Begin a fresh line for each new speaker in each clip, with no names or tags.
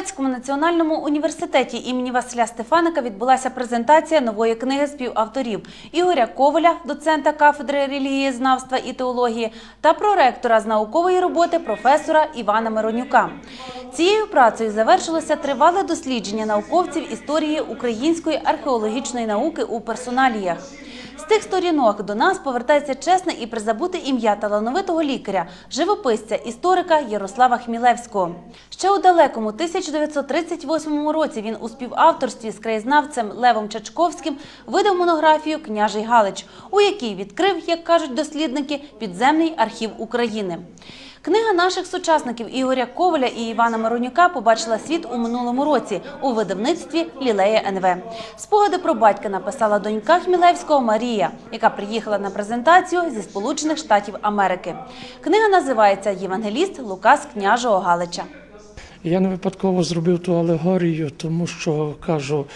Чернівецькому національному університеті імені Василя Стефаника відбулася презентація нової книги співавторів Ігоря Коваля, доцента кафедри релігієзнавства і теології, та проректора з наукової роботи професора Івана Миронюка. Цією працею завершилося тривале дослідження науковців історії української археологічної науки у персоналіях. З тих сторінок до нас повертається чесне і призабуте ім'я талановитого лікаря, живописця, історика Ярослава Хмілевського. Ще у далекому 1938 році він у співавторстві з краєзнавцем Левом Чачковським видав монографію Княжий Галич, у якій відкрив, як кажуть дослідники, підземний архів України. Книга наших сучасників Ігоря Коваля і Івана Миронюка побачила світ у минулому році у видавництві Лілея НВ. Спогади про батька написала донька Хмілевського Марія, яка приїхала на презентацію зі Сполучених Штатів Америки. Книга називається Євангеліст Лука з княжого Галича.
Я не випадково зробив ту алегорію, тому що кажу,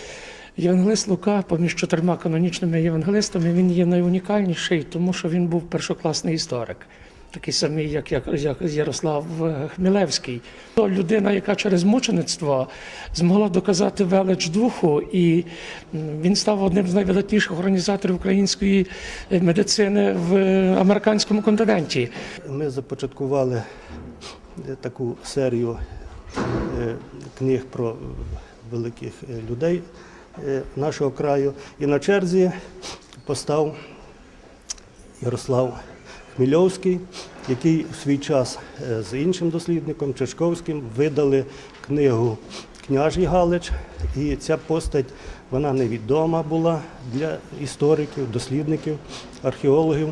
євангелист Лука, поміж чотирма канонічними євангелистами, він є найунікальніший, тому що він був першокласний історик. Такий самий, як, як, Ярослав е, Хмілевський. То людина, яка через мучеництво змогла доказати велич духу, і він став одним з найвидатніших організаторів української е, медицини в е, американському континенті.
Ми започаткували таку серію книг про великих людей нашого краю. І на черзі постав Ярослав Хмільовський, який в свій час е, з іншим дослідником Чешковським видали книгу Княжий Галич. І ця постать вона невідома була для істориків, дослідників, археологів.